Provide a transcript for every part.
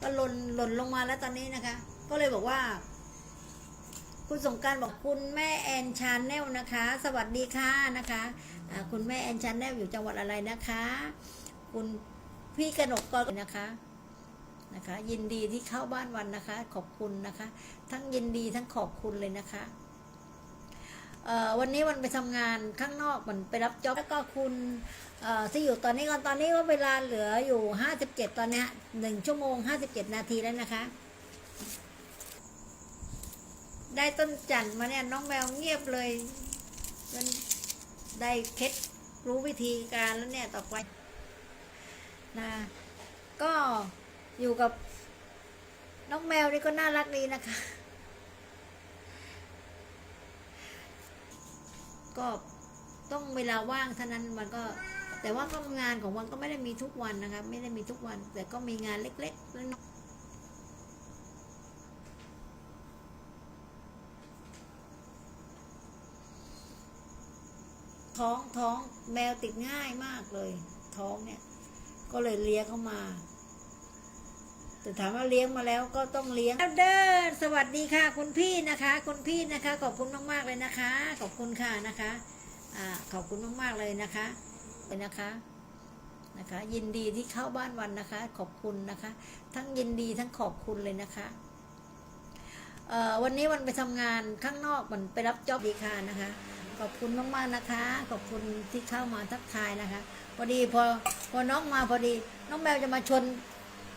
ก็หล่นหล่นลงมาแล้วตอนนี้นะคะ ก็เลยบอกว่า คุณสงการบอกคุณแม่แอนชาแนลนะคะ สวัสดีค่ะนะคะคุณแม่แอนชาแนลอยู่จังหวัดอะไรนะคะ คุณพี่กนกกรนะคะนะคะ ยินดีที่เข้าบ้านวันนะคะ ขอบคุณนะคะ ทั้งยินดีทั้งขอบคุณเลยนะคะ วันนี้วันไปทำงานข้างนอกมันไปรับจ็อบแล้วก็คุณเอ่อที่อยู่ตอนนี้ก่อนตอนนี้ว่าเวลาเหลืออยู่ห้าสิบเจ็ดตอนนี้หนึ่งชั่วโมงห้าสิบเจ็ดนาทีแล้วนะคะ ได้ต้นจันทร์มาเนี่ยน้องแมวเงียบเลยจนได้เคล็ดรู้วิธีการแล้วเนี่ยต่อไปนะก็อยู่กับน้องแมวนี่ก็น่ารักดีนะคะ ก็ต้องเวลาว่างเท่านั้นมันก็ แต่ว่าก็งานของวันก็ไม่ได้มีทุกวันนะคะไม่ได้มีทุกวัน แต่ก็มีงานเล็กๆน้อยๆท้องท้องแมวติดง่ายมากเลย ท้องเนี่ย ก็เลยเลี้ยงเข้ามา แต่ถามว่าเลี้ยงมาแล้วก็ต้องเลี้ยงเดินสวัสดีค่ะ คุณพี่นะคะ คุณพี่นะคะขอบคุณมากๆเลยนะคะ ขอบคุณค่ะนะคะอ่าขอบคุณมากๆเลยนะคะเลยนะคะนะคะ ยินดีที่เข้าบ้านวันนะคะ ขอบคุณนะคะ ทั้งยินดีทั้งขอบคุณเลยนะคะเอ่อวันนี้วันไปทำงานข้างนอกมันไปรับจ็อบดีค่ะนะคะ ขอบคุณมากๆนะคะ ขอบคุณที่เข้ามาทักทายนะคะ พอดีพอพอน้องมาพอดี น้องแมวจะมาชน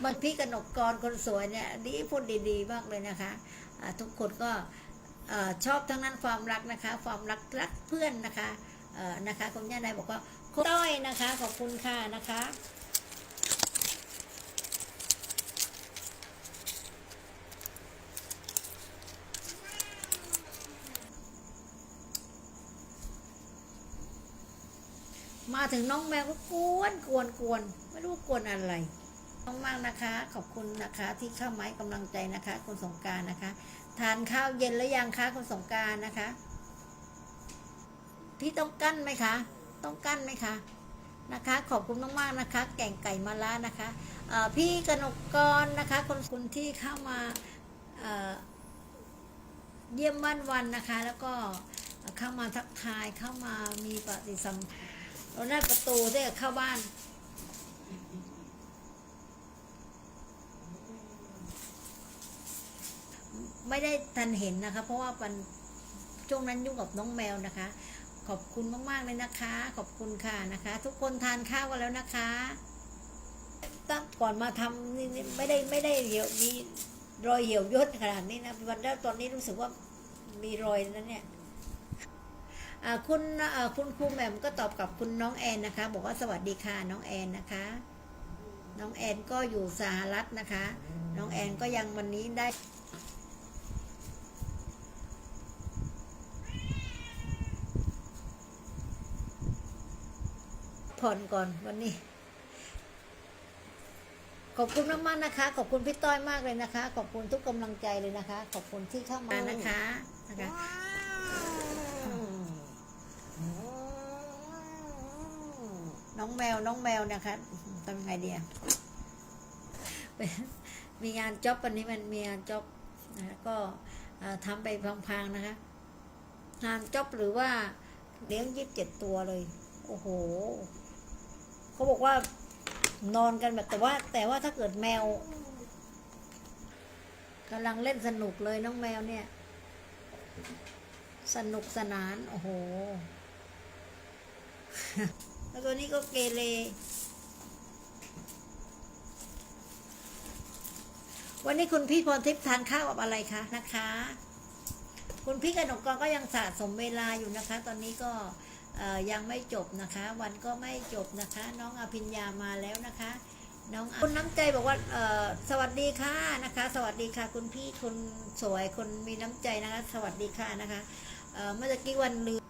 มันพี่กนกกรคนสวยเนี่ยดีพูดดีๆมากเลยนะคะอ่าทุกคนก็ชอบทั้งนั้นความรักนะคะ ความรักรักเพื่อนนะคะนะคะคุณย่านายบอกว่าคุณต้อยนะคะขอบคุณค่ะนะคะมาถึงน้องแมวก็กวนกวนกวนไม่รู้กวนอะไร มากนะคะ ขอบคุณนะคะที่เข้ามาให้กำลังใจนะคะ คุณสงการนะคะ ทานข้าวเย็นแล้วยังคะคุณสงการนะคะ พี่ต้องกั้นไหมคะ ต้องกั้นไหมคะนะคะ ขอบคุณมากๆนะคะ แก่งไก่มาล้านะคะพี่กนกกรนะคะคนคุณที่เข้ามาเยี่ยมบ้านวันนะคะ แล้วก็เข้ามาทักทายเข้ามามีปฏิสัมพันธ์เราหน้าประตูที่จะเข้าบ้าน ไม่ได้ทันเห็นนะคะ เพราะว่ามันช่วงนั้นยุ่งกับน้องแมวนะคะ ขอบคุณมากๆเลยนะคะ ขอบคุณค่ะนะคะ ทุกคนทานข้าวกันแล้วนะคะตั้งก่อนมาทำนี่ไม่ได้ไม่ได้เหี่ยวมีรอยเหี่ยวย่นขนาดนี้นะวันแรกตอนนี้รู้สึกว่ามีรอยนั้นเนี่ยคุณคุณครูแหม่มก็ตอบกับคุณน้องแอนนะคะ บอกว่าสวัสดีค่ะน้องแอนนะคะ น้องแอนก็อยู่สหรัฐนะคะ น้องแอนก็ยังวันนี้ได้ ผ่อนก่อนวันนี้ ขอบคุณมากๆนะคะ ขอบคุณพี่ต้อยมากเลยนะคะ ขอบคุณทุกกำลังใจเลยนะคะ ขอบคุณที่เข้ามานะคะนะคะน้องแมวน้องแมวนะคะทำยังไงดีอะมีงานจ็อบวันนี้มันมีงานจ็อบนะคะก็เอ่อทำไปพังๆนะคะ งานจ็อบหรือว่าเลี้ยงยีิบเจ็ดตัวเลย โอ้โห เขาบอกว่านอนกันแบบแต่ว่า แต่ว่าถ้าเกิดแมวกำลังเล่นสนุกเลยน้องแมวเนี่ย สนุกสนาน โอ้โห แล้วตัวนี้ก็เกเรวันนี้คุณพี่พรทิพย์ทานข้าวกับอะไรคะนะคะ คุณพี่กนกกรก็ยังสะสมเวลาอยู่นะคะ ตอนนี้ก็ ยังไม่จบนะคะ วันก็ไม่จบนะคะ น้องอภิญญามาแล้วนะคะ น้องคุณน้ำใจบอกว่าสวัสดีค่ะนะคะ สวัสดีค่ะคุณพี่คุณสวยคนมีน้ำใจนะคะ สวัสดีค่ะนะคะเมื่อกี้วันลืม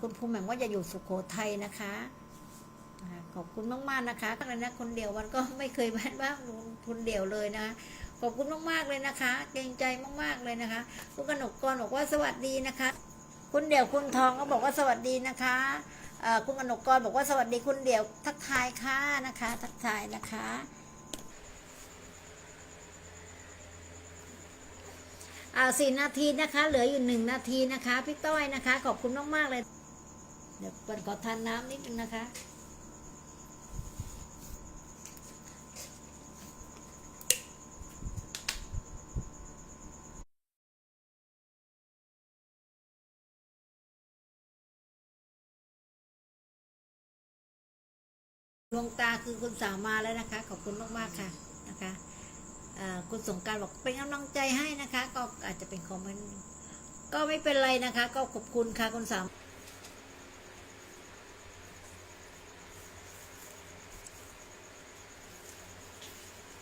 คุณภูมิแหม่มว่าจะอยู่สุขโขทัยนะคะขอบคุณมากๆนะคะตั้งแต่นะคนเดียววันก็ไม่เคยแวะบ้างคนเดียวเลยนะ ขอบคุณมากๆเลยนะคะ เกรงใจมากๆเลยนะคะ คุณกนกกรบอกว่าสวัสดีนะคะ คุณเดี่ยวคุณทองก็บอกว่าสวัสดีนะคะคุณกนกกรบอกว่าสวัสดีคุณเดี่ยวทักทายค่ะนะคะ ทักทายนะคะอ่าสี่นาทีนะคะ เหลืออยู่หนึ่งนาทีนะคะ พี่ต้อยนะคะ ขอบคุณมากๆเลย เดี๋ยวเปิดขอทานน้ำนิดนึงนะคะ ดวงตาคือคุณสาวมาแล้วนะคะ ขอบคุณมากๆค่ะนะคะคุณสงการบอกเป็นกำลังใจให้นะคะ ก็อาจจะเป็นคอมเมนต์ก็ไม่เป็นไรนะคะ ก็ขอบคุณค่ะคุณสาว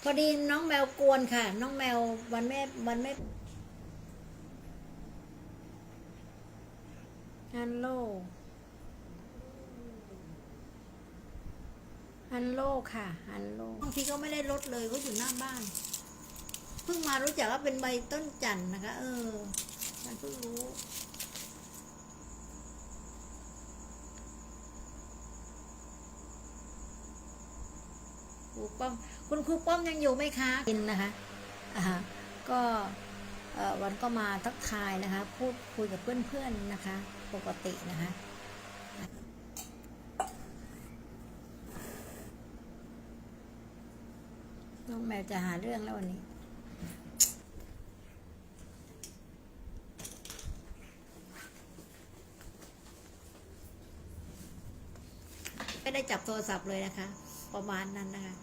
พอดีน้องแมวกวนค่ะ น้องแมววันแม่วันแม่ฮัลโหล ฮันโลค่ะฮันโลบางทีก็ไม่ได้ลดเลยก็อยู่หน้าบ้าน เพิ่งมารู้จักว่าเป็นใบต้นจันทร์นะคะ เออมันเพิ่งรู้ครูป้อมคุณครูป้อมยังอยู่ไหมคะกินนะคะอ่าฮะก็เอ่อวันก็มาทักทายนะคะ พูดคุยกับเพื่อนๆนะคะ ปกตินะคะ น้องแมวจะหาเรื่องแล้ววันนี้ ไม่ได้จับโทรศัพท์เลยนะคะ ประมาณนั้นนะคะ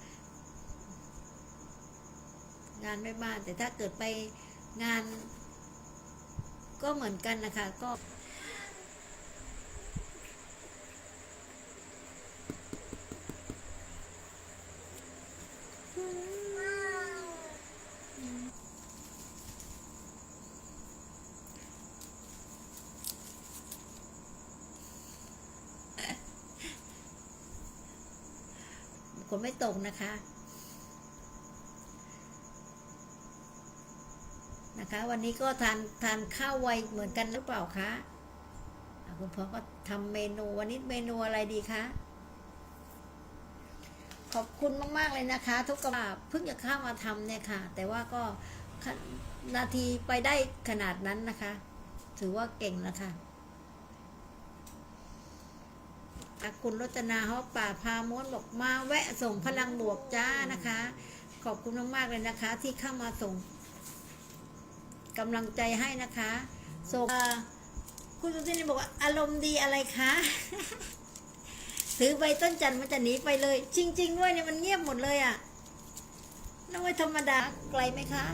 งานไม่บ้าน แต่ถ้าเกิดไปงาน ก็เหมือนกันนะคะ ก็ คนไม่ตกนะคะ นะคะ วันนี้ก็ทานทานข้าวไวเหมือนกันหรือเปล่าคะคุณพ่อก็ทำเมนูวันนี้เมนูอะไรดีคะขอบคุณมาก ๆ เลยนะคะ ทุกกระบาเพิ่งจะเข้ามาทำเนี่ยค่ะ แต่ว่าก็นนาทีไปได้ขนาดนั้นนะคะ ถือว่าเก่งแล้วค่ะ อคุณรจนาฮอกป่าพาม้วนบอกมาแวะส่งพลังบวกจ้านะคะ ขอบคุณมากๆเลยนะคะ ที่เข้ามาส่งกำลังใจให้นะคะส่งคุณสุทินบอกว่าอารมณ์ดีอะไรคะถือใบต้นจันทร์มันจะหนีไปเลย จริง ๆ ด้วยเนี่ยมันเงียบหมดเลยอะ่ะนั่นไม่ธรรมดาไกลไหมคะ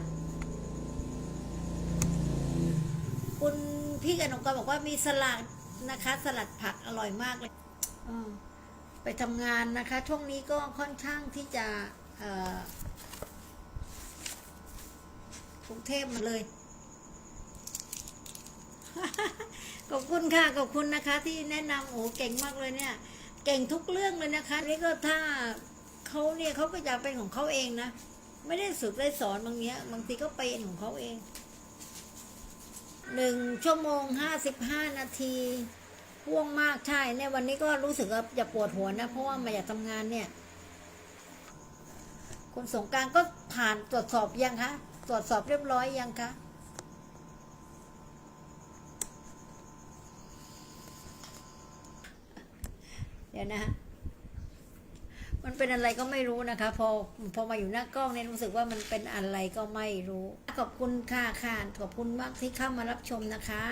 คุณพี่กนกกรบอกว่ามีสลัดนะคะ สลัดผักอร่อยมากเลย ไปทำงานนะคะ ช่วงนี้ก็ค่อนข้างที่จะกรุงเทพมาเลย ขอบคุณค่ะ ขอบคุณนะคะ ที่แนะนำโอ้เก่งมากเลยเนี่ย เก่งทุกเรื่องเลยนะคะ นี่ก็ถ้าเขาเนี่ยเขาก็อยากเป็นของเขาเองนะ ไม่ได้ฝึกได้สอนบางเนี้ย บางทีก็เป็นของเขาเองหนึ่งชั่วโมงห้าสิบห้านาที ว่วงมากใช่เนี่ยวันนี้ก็รู้สึกว่าจะปวดหัวนะ เพราะว่ามาอยากทำงานเนี่ย คุณสงการก็ผ่านตรวจสอบยังคะตรวจสอบเรียบร้อยยังคะเดี๋ยวนะมันเป็นอะไรก็ไม่รู้นะคะ พอพอมาอยู่หน้ากล้องเนี่ยรู้สึกว่ามันเป็นอะไรก็ไม่รู้ ขอบคุณค่ะค่ะขอบคุณมากที่เข้ามารับชมนะคะ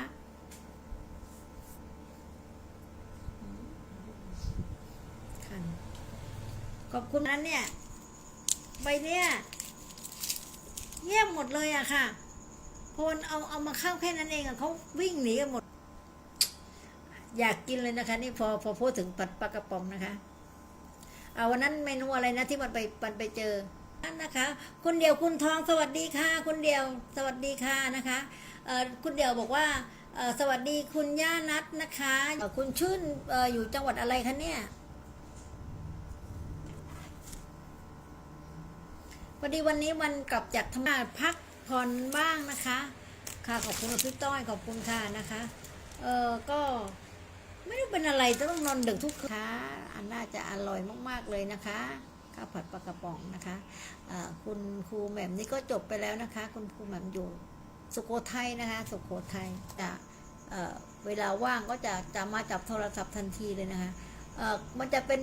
คัน ขอบคุณนั้นเนี่ยใบเนี่ยเงียบหมดเลยอะค่ะพอเอาเอามาเข้าแค่นั้นเองอะเขาวิ่งหนีกันหมด อยากกินเลยนะคะ นี่พอพอพูดถึงปัดปลากระป๋องนะคะ เอาวันนั้นเมนูอะไรนะที่มันไปมันไปเจอนั่นนะคะ คุณเดียวคุณทองสวัสดีค่ะ คุณเดียวสวัสดีค่ะนะคะเอ่อคุณเดียวบอกว่าเอ่อสวัสดีคุณย่านัทนะคะ คุณชื่นเอ่ออยู่จังหวัดอะไรคะเนี่ย อดีวันนี้วันกลับจากทำงานพักผ่อนบ้างนะคะ ค่ะขอบคุณพี่ต้อยขอบคุณค่ะนะคะเออก็ไม่รู้เป็นอะไรต้องนอนดึกทุกคืนค่ะอันน่าจะอร่อยมากๆเลยนะคะข้าวผัดปลากระป๋องนะคะเออคุณครูแหม่มนี่ก็จบไปแล้วนะคะ คุณครูแหม่มอยู่สุโขทัยนะคะ สุโขทัยจะเออเวลาว่างก็จะจะมาจับโทรศัพท์ทันทีเลยนะคะเออมันจะเป็น